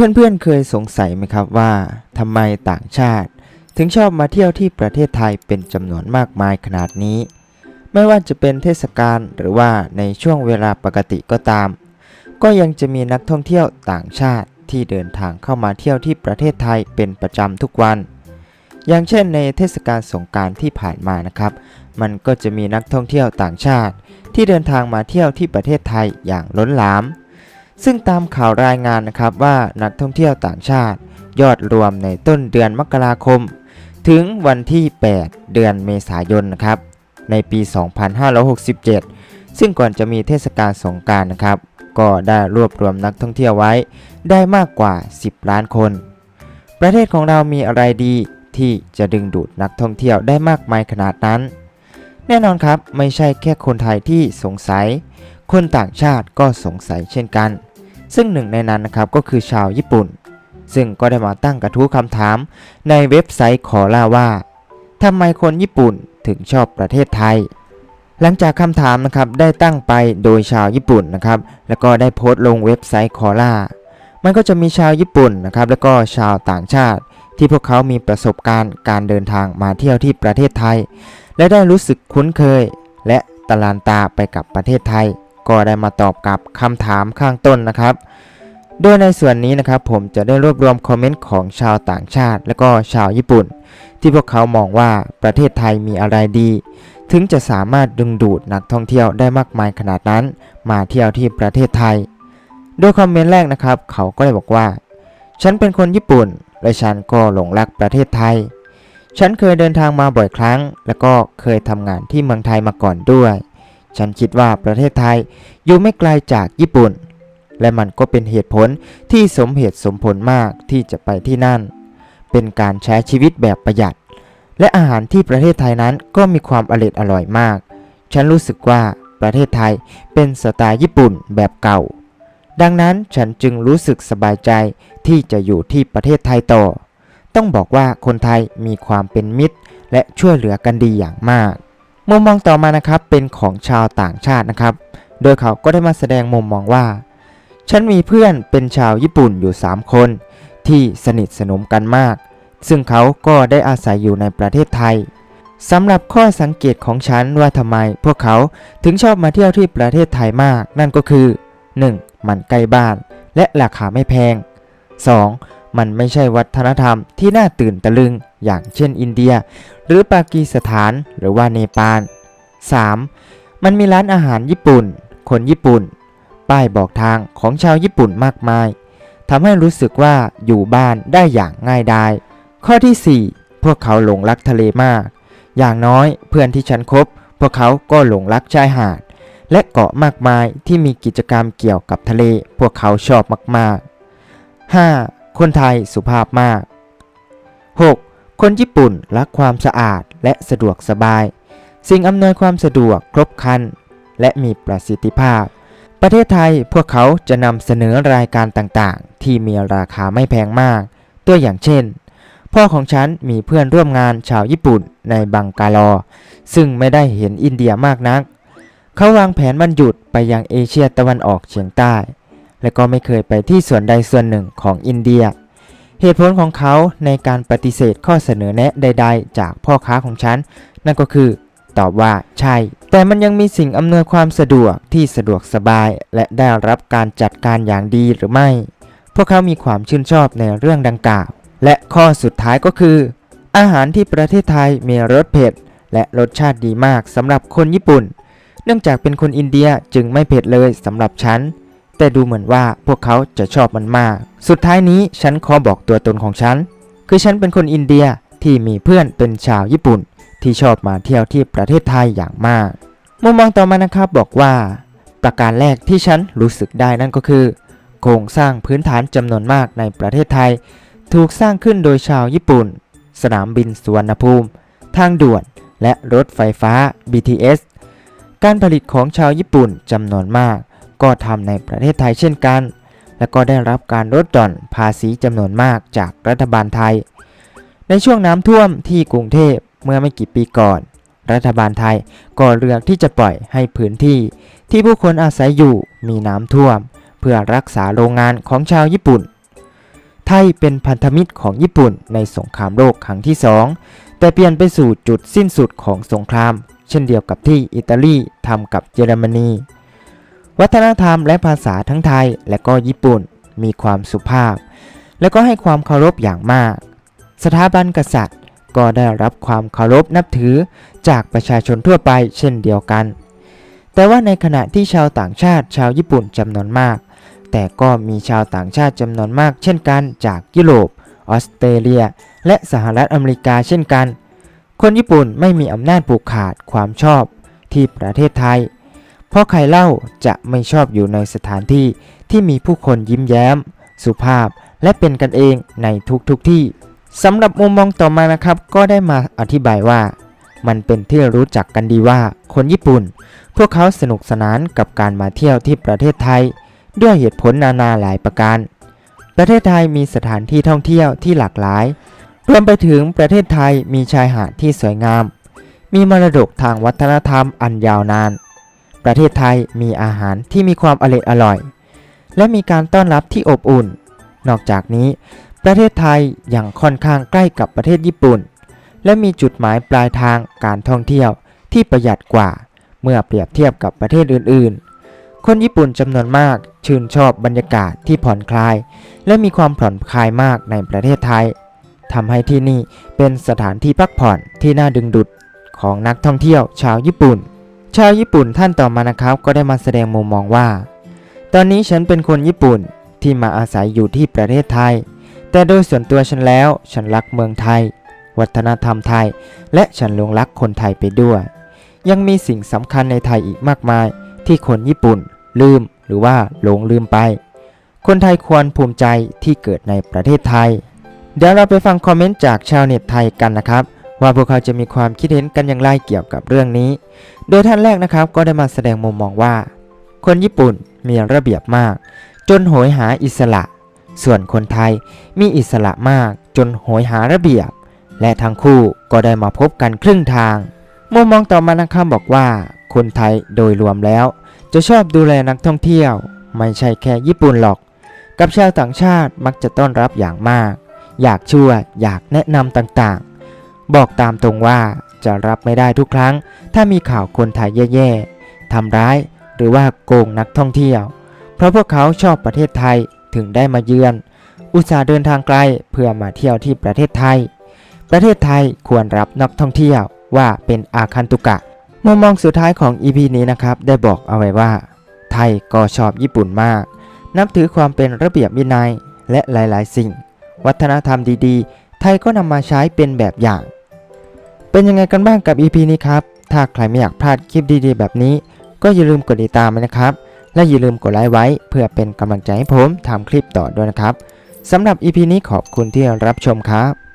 เพื่อนๆเคยสงสัยไหมครับว่าทำไมต่างชาติ ถึงชอบมาเที่ยวที่ประเทศไทยเป็นจำนวนมากมายขนาดนี้ ไม่ว่าจะเป็นเทศกาลหรือว่าในช่วงเวลาปกติก็ตาม ก็ยังจะมีนักท่องเที่ยวต่างชาติที่เดินทางเข้ามาเที่ยวที่ประเทศไทยเป็นประจำทุกวัน อย่างเช่นในเทศกาลสงการที่ผ่านมานะครับ มันก็จะมีนักท่องเที่ยวต่างชาติ ที่เดินทางมาเที่ยวที่ประเทศไทยอย่างล้นหลาม ซึ่งตามข่าวรายงานนะครับว่านักท่องเที่ยวต่างชาติ ยอดรวมในต้นเดือนมกราคม ถึงวันที่ 8 เดือนเมษายนนะครับในปี 2567 ซึ่งก่อนจะมีเทศกาลสงการนะครับ ก็ได้รวบรวมนักท่องเที่ยวไว้ ได้มากกว่า 10 ล้านคน ประเทศของเรามีอะไรดีที่จะดึงดูดนักท่องเที่ยวได้มากมายขนาดนั้น แน่นอนครับไม่ใช่แค่คนไทยที่สงสัย คนต่างชาติก็สงสัยเช่นกัน ซึ่งหนึ่งในนั้นนะครับก็คือชาวญี่ปุ่น ซึ่งก็ได้มาตั้งกระทู้คำถามในเว็บไซต์ขอล่าว่าทำไมคนญี่ปุ่นถึงชอบประเทศไทย หลังจากคำถามนะครับได้ตั้งไปโดยชาวญี่ปุ่นนะครับแล้วก็ได้โพสต์ลงเว็บไซต์คอล่ามันก็จะมีชาวญี่ปุ่นนะครับแล้วก็ชาวต่างชาติ ที่พวกเขามีประสบการณ์การเดินทางมาเที่ยวที่ประเทศไทย และได้รู้สึกคุ้นเคย และตะลานตาไปกับประเทศไทย ก็ได้มาตอบกับคำถามข้างต้นนะครับ โดยในส่วนนี้นะครับผมจะได้รวบรวมคอมเมนต์ของชาวต่างชาติ และก็ชาวญี่ปุ่น ที่พวกเขามองว่าประเทศไทยมีอะไรดี ถึงจะสามารถดึงดูดนักท่องเที่ยวได้มากมายขนาดนั้น มาเที่ยวที่ประเทศไทย โดยคอมเมนต์แรกนะครับ เขาก็ได้บอกว่า ฉันเป็นคนญี่ปุ่น และฉันก็หลงรักประเทศไทย ฉันเคยเดินทางมาบ่อยครั้ง และก็เคยทำงานที่เมืองไทยมาก่อนด้วย ฉันคิดว่าประเทศไทยอยู่ไม่ไกลจากญี่ปุ่น และมันก็เป็นเหตุผลที่สมเหตุสมผลมากที่จะไปที่นั่น เป็นการใช้ชีวิตแบบประหยัด และอาหารที่ประเทศไทยนั้นก็มีความอร่อยอร่อยมาก ฉันรู้สึกว่าประเทศไทยเป็นสไตล์ญี่ปุ่นแบบเก่า ดังนั้นฉันจึงรู้สึกสบายใจที่จะอยู่ที่ประเทศไทยต่อ ต้องบอกว่าคนไทยมีความเป็นมิตร และช่วยเหลือกันดีอย่างมาก มุมมองต่อมานะครับเป็นของชาวต่างชาตินะครับ โดยเขาก็ได้มาแสดงมุมมองว่า ฉันมีเพื่อนเป็นชาวญี่ปุ่นอยู่ 3 คน ที่สนิทสนมกันมาก ซึ่งเขาก็ได้อาศัยอยู่ในประเทศไทยสำหรับข้อสังเกตของฉันว่าทำไมพวกเขาถึงชอบมาเที่ยวที่ประเทศไทยมาก นั่นก็คือ 1. มันใกล้บ้าน และราคาไม่แพง 2. มันไม่ใช่วัฒนธรรมที่น่าตื่นตะลึง อย่างเช่นอินเดีย หรือปากีสถานหรือว่าเนปาล 3. มันมีร้านอาหารญี่ปุ่น คนญี่ปุ่น ป้ายบอกทางของชาวญี่ปุ่นมากมายทำให้รู้สึกว่าอยู่บ้านได้อย่างง่ายดาย ข้อที่ 4 พวกเขาหลงรักทะเลมาก อย่างน้อยเพื่อนที่ฉันคบ พวกเขาก็หลงรักชายหาด และเกาะมากมายที่มีกิจกรรมเกี่ยวกับทะเล พวกเขาชอบมาก ๆ 5. คนไทยสุภาพมาก 6. คนญี่ปุ่นรักความสะอาดและสะดวกสบาย สิ่งอำนวยความสะดวกครบครัน และมีประสิทธิภาพ ประเทศไทยพวกเขาจะนำเสนอรายการต่างๆ ที่มีราคาไม่แพงมาก ตัวอย่างเช่น พ่อของฉันมีเพื่อนร่วมงานชาวญี่ปุ่นในบังกาลอ ซึ่งไม่ได้เห็นอินเดียมากนัก เขาวางแผนวันหยุดไปยังเอเชียตะวันออกเฉียงใต้ และก็ไม่เคยไปที่ส่วนใดส่วนหนึ่งของอินเดีย เหตุผลของเขาในการปฏิเสธข้อเสนอแนะใด ๆ จากพ่อค้าของฉัน นั่นก็คือ ตอบว่าใช่ แต่มันยังมีสิ่งอำนวยความสะดวกที่สะดวกสบาย และได้รับการจัดการอย่างดีหรือไม่ พวกเขามีความชื่นชอบในเรื่องดังกล่าว และข้อสุดท้ายก็คือ อาหารที่ประเทศไทยมีรสเผ็ดและรสชาติดีมากสำหรับคนญี่ปุ่น เนื่องจากเป็นคนอินเดียจึงไม่เผ็ดเลยสำหรับฉัน แต่ดูเหมือนว่าพวกเขาจะชอบมันมาก สุดท้ายนี้ฉันขอบอกตัวตนของฉัน คือฉันเป็นคนอินเดียที่มีเพื่อนเป็นชาวญี่ปุ่น ที่ชอบมาเที่ยวที่ประเทศไทยอย่างมาก มุมมองต่อมานะครับบอกว่า ประการแรกที่ฉันรู้สึกได้นั่นก็คือ โครงสร้างพื้นฐานจำนวนมากในประเทศไทย ถูกสร้างขึ้นโดยชาวญี่ปุ่น สนามบินสุวรรณภูมิ ทางด่วน และรถไฟฟ้า BTS การผลิตของชาวญี่ปุ่นจำนวนมาก ก็ทำในประเทศไทยเช่นกัน และก็ได้รับการลดหย่อนภาษีจำนวนมากจากรัฐบาลไทย ในช่วงน้ำท่วมที่กรุงเทพเมื่อไม่กี่ปีก่อน รัฐบาลไทยก็เลือกที่จะปล่อยให้พื้นที่ ที่ผู้คนอาศัยอยู่มีน้ำท่วม เพื่อรักษาโรงงานของชาวญี่ปุ่น ไทยเป็นพันธมิตรของญี่ปุ่นในสงครามโลกครั้งที่สองแต่เปลี่ยนไปสู่จุดสิ้นสุดของสงคราม เช่นเดียวกับที่อิตาลีทำกับเยอรมนี วัฒนธรรมและภาษาทั้งไทยและก็ญี่ปุ่นมีความสุภาพ และก็ให้ความเคารพอย่างมาก สถาบันกษัตริย์ ก็ได้รับความเคารพนับถือจากประชาชนทั่วไปเช่นเดียวกัน แต่ว่าในขณะที่ชาวต่างชาติชาวญี่ปุ่นจำนวนมาก แต่ก็มีชาวต่างชาติจำนวนมาก เช่นกันจากยุโรปออสเตรเลีย และสหรัฐอเมริกาเช่นกัน คนญี่ปุ่นไม่มีอำนาจผูกขาดความชอบที่ประเทศไทย เพราะใครเล่าจะไม่ชอบอยู่ในสถานที่ที่มีผู้คนยิ้มแย้ม สุภาพและเป็นกันเองในทุกๆทที่สำหรับมุมมองต่อมานะครับ ก็ได้มาอธิบายว่า มันเป็นที่รู้จักกันดีว่าคนญี่ปุ่น พวกเขาสนุกสนานกับการมาเที่ยวที่ประเทศไทย ด้วยเหตุผลนานาหลายประการ ประเทศไทยมีสถานที่ท่องเที่ยวที่หลากหลาย รวมไปถึงประเทศไทยมีชายหาดที่สวยงาม มีมรดกทางวัฒนธรรมอันยาวนาน ประเทศไทยมีอาหารที่มีความอร่อยอร่อย และมีการต้อนรับที่อบอุ่น นอกจากนี้ ประเทศไทยยังค่อนข้างใกล้กับประเทศญี่ปุ่น และมีจุดหมายปลายทางการท่องเที่ยวที่ประหยัดกว่า เมื่อเปรียบเทียบกับประเทศอื่น ๆ คนญี่ปุ่นจำนวนมากชื่นชอบบรรยากาศที่ผ่อนคลาย และมีความผ่อนคลายมากในประเทศไทยทำให้ที่นี่เป็นสถานที่พักผ่อนที่น่าดึงดูดของนักท่องเที่ยวชาวญี่ปุ่น ชาวญี่ปุ่นท่านต่อมานะครับก็ได้มาแสดงมุมมองว่า ตอนนี้ฉันเป็นคนญี่ปุ่นที่มาอาศัยอยู่ที่ประเทศไทย แต่โดยส่วนตัวฉันแล้วฉันรักเมืองไทย วัฒนธรรมไทย และฉันหลงรักคนไทยไปด้วย ยังมีสิ่งสำคัญในไทยอีกมากมาย ที่คนญี่ปุ่น ลืมหรือว่าหลงลืมไป คนไทยควรภูมิใจที่เกิดในประเทศไทย เดี๋ยวเราไปฟังคอมเมนต์จากชาวเน็ตไทยกันนะครับ ว่าพวกเขาจะมีความคิดเห็นกันอย่างไรเกี่ยวกับเรื่องนี้ โดยท่านแรกนะครับก็ได้มาแสดงมุมมองว่า คนญี่ปุ่นมีระเบียบมาก จนโหยหาอิสระ ส่วนคนไทยมีอิสระมาก จนโหยหาระเบียบ และทั้งคู่ก็ได้มาพบกันครึ่งทาง มุมมองต่อมานะครับบอกว่า คนไทยโดยรวมแล้ว จะชอบดูแลนักท่องเที่ยว ไม่ใช่แค่ญี่ปุ่นหรอก กับชาวต่างชาติมักจะต้อนรับอย่างมาก อยากช่วยอยากแนะนำต่าง บอกตามตรงว่าจะรับไม่ได้ทุกครั้ง ถ้ามีข่าวคนไทยแย่ๆทำร้ายหรือว่าโกงนักท่องเที่ยว เพราะพวกเขาชอบประเทศไทยถึงได้มาเยือน อุตส่าห์เดินทางไกลเพื่อมาเที่ยวที่ประเทศไทย ประเทศไทยควรรับนักท่องเที่ยวว่าเป็นอาคันตุกะมุมมองสุดท้ายของ EP นี้นะครับ ได้บอกเอาไว้ว่า ไทยก็ชอบญี่ปุ่นมาก นับถือความเป็นระเบียบวินัยและหลาย ๆ สิ่ง วัฒนธรรมดี ๆ ไทยก็นำมาใช้เป็นแบบอย่าง เป็นยังไงกันบ้างกับ EP นี้ครับ ถ้าใครไม่อยากพลาดคลิปดีๆ แบบนี้ ก็อย่าลืมกดติดตามนะครับ และอย่าลืมกดไลค์ไว้ เพื่อเป็นกำลังใจให้ผมทำคลิปต่อด้วยนะครับสำหรับ EP นี้ขอบคุณที่รับชมครับ